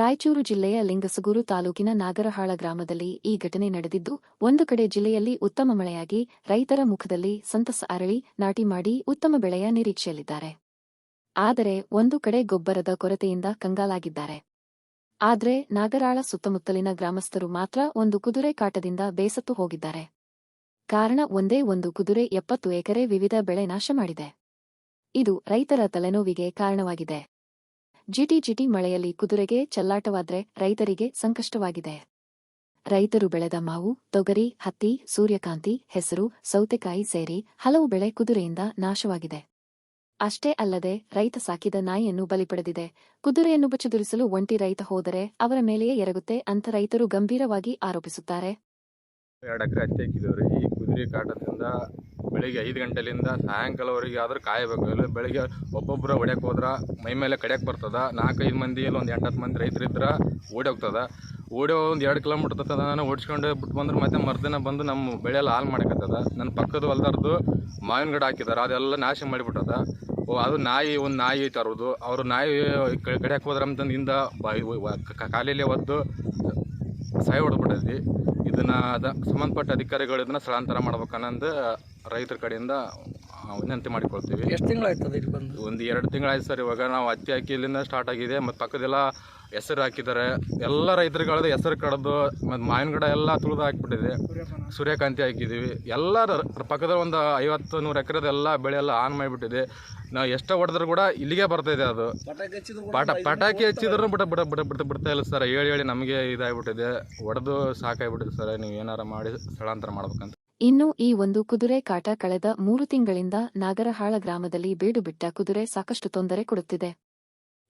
ರಾಯಚೂರು ಜಿಲ್ಲೆಯ ಲಿಂಗಸಗೂರು ತಾಲೂಕಿನ ನಾಗರಹಾಳ ಗ್ರಾಮದಲ್ಲಿ ಈ ಘಟನೆ ನಡೆದಿದ್ದು, ಒಂದು ಕಡೆ ಜಿಲ್ಲೆಯಲ್ಲಿ ಉತ್ತಮ ಮಳೆಯಾಗಿ, ರೈತರ ಮುಖದಲ್ಲಿ ಸಂತಸ ಅರಳಿ, ನಾಟಿ ಮಾಡಿ ಉತ್ತಮ ಬೆಳೆಯ ನಿರೀಕ್ಷೆಯಲ್ಲಿದ್ದಾರೆ. ಆದರೆ ಒಂದು ಕಡೆ ಗೊಬ್ಬರದ ಕೊರತೆಯಿಂದ ಕಂಗಾಲಾಗಿದ್ದಾರೆ. ಆದರೆ ನಾಗರಾಳ ಸುತ್ತಮುತ್ತಲಿನ ಗ್ರಾಮಸ್ಥರು ಮಾತ್ರ ಒಂದು ಕುದುರೆ ಕಾಟದಿಂದ ಬೇಸತ್ತು ಹೋಗಿದ್ದಾರೆ. ಕಾರಣ ಒಂದೇ ಒಂದು ಕುದುರೆ ಎಪ್ಪತ್ತು ಎಕರೆ ವಿವಿಧ ಬೆಳೆ ನಾಶ ಮಾಡಿದೆ. ಇದು ರೈತರ ತಲೆನೋವಿಗೆ ಕಾರಣವಾಗಿದೆ. ಜಿಟಿ ಜಿಟಿ ಮಳೆಯಲ್ಲಿ ಕುದುರೆಗೆ ಚಲ್ಲಾಟವಾದ್ರೆ ರೈತರಿಗೆ ಸಂಕಷ್ಟವಾಗಿದೆ. ರೈತರು ಬೆಳೆದ ಮಾವು, ತೊಗರಿ, ಹತ್ತಿ, ಸೂರ್ಯಕಾಂತಿ, ಹೆಸರು, ಸೌತೆಕಾಯಿ ಸೇರಿ ಹಲವು ಬೆಳೆ ಕುದುರೆಯಿಂದ ನಾಶವಾಗಿದೆ. ಅಷ್ಟೇ ಅಲ್ಲದೆ ರೈತ ಸಾಕಿದ ನಾಯಿಯನ್ನು ಬಲಿ ಪಡೆದಿದೆ. ಕುದುರೆಯನ್ನು ಬಚದುರಿಸಲು ಒಂಟಿ ರೈತ ಹೋದರೆ ಅವರ ಮೇಲೆಯೇ ಎರಗುತ್ತೆ ಅಂತ ರೈತರು ಗಂಭೀರವಾಗಿ ಆರೋಪಿಸುತ್ತಾರೆ. ಈ ಕುದುರೆ ಕಾಟದಿಂದ ಬೆಳಿಗ್ಗೆ ಐದು ಗಂಟೆಲಿಂದ ಸಾಯಂಕಾಲವರೆಗೆ ಆದ್ರೆ ಕಾಯಬೇಕು. ಇಲ್ಲ ಬೆಳಿಗ್ಗೆ ಒಬ್ಬೊಬ್ಬರು ಹೊಡ್ಯಕ್ಕೆ ಹೋದ್ರೆ ಮೈ ಮೇಲೆ ಕಡ್ಯಕ್ಕೆ ಬರ್ತದ. ನಾಲ್ಕೈದು ಮಂದಿ ಇಲ್ಲ ಒಂದು ಎಂಟತ್ತು ಮಂದಿ ರೈತರು ಇದ್ರೆ ಓಡಿ ಹೋಗ್ತದ. ಓಡಿ ಒಂದು ಎರಡು ಕಿಲೋಮೀಟ್ರ್ ತತ್ತದ ನಾನು ಓಡಿಸ್ಕೊಂಡು ಬಿಟ್ಟು ಬಂದ್ರೆ ಮತ್ತೆ ಮರ್ದಿನ ಬಂದು ನಮ್ಮ ಬೆಳೆ ಎಲ್ಲ ಹಾಳು ಮಾಡಕತ್ತದ. ನನ್ನ ಪಕ್ಕದ ಹೊಲ್ದಾರ್ದು ಮಾವಿನ ಗಿಡ ಹಾಕಿದ್ದಾರೆ ಅದೆಲ್ಲ ನಾಶ ಮಾಡಿಬಿಟ್ಟದ. ಓ, ಅದು ನಾಯಿ, ಒಂದು ನಾಯಿ ತರೋದು ಅವರು ನಾಯಿ ಕಡೆಯಕ್ಕೆ ಹೋದ್ರೆ ಅಂತಂದು ಹಿಂದ ಕಾಲಿಲೆ ಒದ್ದು ಸಾಯಿ ಹೊಡೆದ್ಬಿಟ್ಟೈತಿ ಇದನ್ನ ಅದ ಸಂಬಂಧಪಟ್ಟ ಅಧಿಕಾರಿಗಳು ಇದನ್ನ ಸ್ಥಳಾಂತರ ಮಾಡ್ಬೇಕನ್ನಂದು ರೈತರ ಕಡೆಯಿಂದ ವಿನಂತಿ ಮಾಡಿಕೊಳ್ತೀವಿ. ಎಷ್ಟು ತಿಂಗಳಾಯ್ತದ ಇಲ್ಲಿ ಬಂದು? ಒಂದು ಎರಡು ತಿಂಗಳಾಯ್ತು ಸರ್ ಇವಾಗ ನಾವು ಹತ್ತಿ ಹಾಕಿ ಇಲ್ಲಿಂದ ಸ್ಟಾರ್ಟ್ ಆಗಿದೆ ಮತ್ತು ಪಕ್ಕದೆಲ್ಲ ಹೆಸರು ಹಾಕಿದ್ದಾರೆ. ಎಲ್ಲ ರೈತರುಗಳದ್ದು ಹೆಸರು ಕಡ್ದು ಮತ್ತು ಮಾವಿನ ಗಿಡ ಎಲ್ಲ ತುಳಿದು ಹಾಕ್ಬಿಟ್ಟಿದೆ. ಸೂರ್ಯಕಾಂತಿ ಹಾಕಿದ್ದೀವಿ ಎಲ್ಲ ಪಕ್ಕದ ಒಂದು ಐವತ್ತು ನೂರು ಎಕರೆದೆಲ್ಲ ಬೆಳೆ ಎಲ್ಲ ಆನ್ ಮಾಡಿಬಿಟ್ಟಿದೆ. ನಾವು ಎಷ್ಟೇ ಹೊಡೆದ್ರು ಕೂಡ ಇಲ್ಲಿಗೆ ಬರ್ತಾಯಿದೆ ಅದು. ಪಟ ಪಟಾಕಿ ಹಚ್ಚಿದ್ರು ಬಿಟ್ಟ ಬಿಡ ಬಿಡ ಬಿಟ್ಟು ಬಿಡ್ತಾ ಇಲ್ಲ ಸರ್. ಹೇಳಿ ಹೇಳಿ ನಮಗೆ ಇದಾಗ್ಬಿಟ್ಟಿದೆ. ಹೊಡೆದು ಸಾಕಾಗ್ಬಿಟ್ಟಿದೆ ಸರ್. ನೀವು ಏನಾರು ಮಾಡಿ ಸ್ಥಳಾಂತರ ಮಾಡ್ಬೇಕಂತ. ಇನ್ನು ಈ ಒಂದು ಕುದುರೆ ಕಾಟ ಕಳೆದ ಮೂರು ತಿಂಗಳಿಂದ ನಾಗರಹಾಳ ಗ್ರಾಮದಲ್ಲಿ ಬೇಡುಬಿಟ್ಟ ಕುದುರೆ ಸಾಕಷ್ಟು ತೊಂದರೆ ಕೊಡುತ್ತಿದೆ.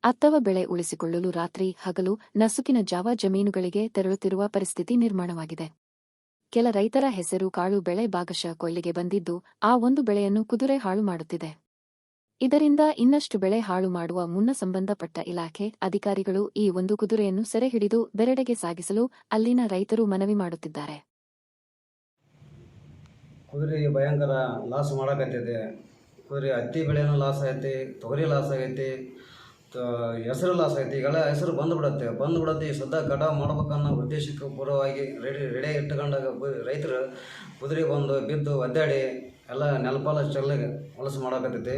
ಅತ್ತವ ಬೆಳೆ ಉಳಿಸಿಕೊಳ್ಳಲು ರಾತ್ರಿ ಹಗಲು ನಸುಕಿನ ಜಾವ ಜಮೀನುಗಳಿಗೆ ತೆರಳುತ್ತಿರುವ ಪರಿಸ್ಥಿತಿ ನಿರ್ಮಾಣವಾಗಿದೆ. ಕೆಲ ರೈತರ ಹೆಸರು ಕಾಳು ಬೆಳೆ ಭಾಗಶಃ ಕೊಯ್ಲಿಗೆ ಬಂದಿದ್ದು ಆ ಒಂದು ಬೆಳೆಯನ್ನು ಕುದುರೆ ಹಾಳು ಮಾಡುತ್ತಿದೆ. ಇದರಿಂದ ಇನ್ನಷ್ಟು ಬೆಳೆ ಹಾಳು ಮಾಡುವ ಮುನ್ನ ಸಂಬಂಧಪಟ್ಟ ಇಲಾಖೆ ಅಧಿಕಾರಿಗಳು ಈ ಒಂದು ಕುದುರೆಯನ್ನು ಸೆರೆಹಿಡಿದು ಬೆರೆಡೆಗೆ ಸಾಗಿಸಲು ಅಲ್ಲಿನ ರೈತರು ಮನವಿ ಮಾಡುತ್ತಿದ್ದಾರೆ. ಕುದುರೆ ಭಯಂಕರ ಲಾಸ್ ಮಾಡಕತ್ತೈತೆ. ಕುದುರೆ ಹತ್ತಿ ಬೆಳೆನೂ ಲಾಸ್ ಆಗೈತಿ, ತೊಗರಿ ಲಾಸ್ ಆಗೈತಿ ಹೆಸರು ಲಾಸ್ ಆಗೈತಿ. ಈಗೆಲ್ಲ ಹೆಸರು ಬಂದುಬಿಡತ್ತೆ ಬಂದುಬಿಡತ್ತೆ ಈ ಸದ್ದ ಕಟಾವು ಮಾಡ್ಬೇಕನ್ನೋ ಉದ್ದೇಶಕ್ಕೆ ಪೂರ್ವವಾಗಿ ರೆಡಿ ರೆಡಿ ಇಟ್ಟುಕೊಂಡಾಗ ರೈತರು ಕುದುರೆ ಬಂದು ಬಿದ್ದು ಒದ್ದಾಡಿ ಎಲ್ಲ ನೆಲಪಾಲ ಚೆಲ್ಲ ಹೊಲಸು ಮಾಡಕತ್ತೈತಿ.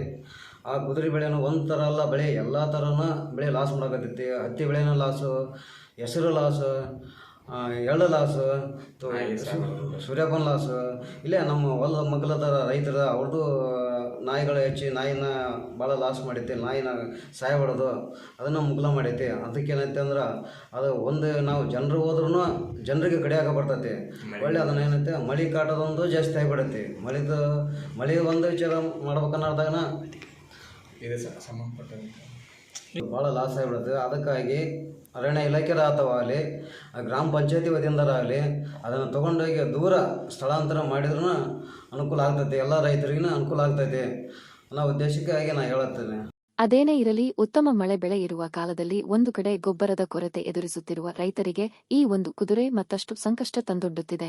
ಆ ಕುದುರೆ ಬೆಳೆನೂ ಒಂದು ಥರ ಅಲ್ಲ, ಬೆಳೆ ಎಲ್ಲ ಥರನೂ ಬೆಳೆ ಲಾಸ್ ಮಾಡಕತ್ತೈತಿ. ಹತ್ತಿ ಬೆಳೆನೂ ಲಾಸು ಹೆಸರು ಲಾಸು ಎಳ್ಳು ಲಾಸು ಸೂರ್ಯಪನ್ ಲಾಸು ಇಲ್ಲೇ ನಮ್ಮ ಹೊಲದ ಮಗ್ಲದ ರೈತರ ಅವ್ರದ್ದು ನಾಯಿಗಳು ಹೆಚ್ಚಿ ನಾಯಿನ ಭಾಳ ಲಾಸ್ ಮಾಡೈತಿ ನಾಯಿನ ಸಾಯ ಹೊಡೆದು ಅದನ್ನು ಮುಗ್ಲ ಮಾಡೈತಿ. ಅದಕ್ಕೇನೈತೆ ಅಂದ್ರೆ ಅದು ಒಂದು ನಾವು ಜನರು ಹೋದ್ರೂ ಜನರಿಗೆ ಕಡಿಯಾಕ ಬರ್ತೈತಿ. ಒಳ್ಳೆ ಅದನ್ನ ಏನೈತೆ ಮಳೆ ಕಾಟದೊಂದು ಜಾಸ್ತಿ ಆಗಿಬಿಡೈತಿ. ಮಳೆದು ಮಳೆ ಒಂದು ವಿಚಾರ ಮಾಡ್ಬೇಕನ್ನೋದಾಗನ ಇದೆ ಸಂಬಂಧಪಟ್ಟ ಭಾಳ ಲಾಸ್ ಆಗಿಬಿಡುತ್ತೆ. ಅದಕ್ಕಾಗಿ ಅರಣ್ಯ ಇಲಾಖೆ ಆಗಲಿ ಆ ಗ್ರಾಮ ಪಂಚಾಯತಿ ವತಿಯಿಂದರಾಗಲಿ ಅದನ್ನು ತೊಗೊಂಡೋಗಿ ದೂರ ಸ್ಥಳಾಂತರ ಮಾಡಿದ್ರೂ ಅನುಕೂಲ ಆಗ್ತೈತೆ. ಎಲ್ಲ ರೈತರಿಗೂ ಅನುಕೂಲ ಆಗ್ತೈತೆ ಅನ್ನೋ ಉದ್ದೇಶಕ್ಕಾಗಿ ನಾನು ಹೇಳುತ್ತೇನೆ. ಅದೇನೇ ಇರಲಿ, ಉತ್ತಮ ಮಳೆ ಬೆಳೆ ಇರುವ ಕಾಲದಲ್ಲಿ ಒಂದು ಕಡೆ ಗೊಬ್ಬರದ ಕೊರತೆ ಎದುರಿಸುತ್ತಿರುವ ರೈತರಿಗೆ ಈ ಒಂದು ಕುದುರೆ ಮತ್ತಷ್ಟು ಸಂಕಷ್ಟ ತಂದೊಡ್ಡುತ್ತಿದೆ.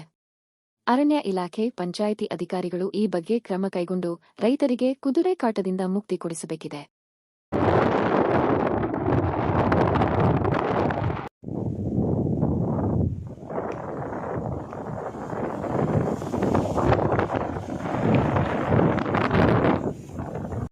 ಅರಣ್ಯ ಇಲಾಖೆ, ಪಂಚಾಯಿತಿ ಅಧಿಕಾರಿಗಳು ಈ ಬಗ್ಗೆ ಕ್ರಮ ಕೈಗೊಂಡು ರೈತರಿಗೆ ಕುದುರೆ ಕಾಟದಿಂದ ಮುಕ್ತಿ ಕೊಡಿಸಬೇಕಿದೆ.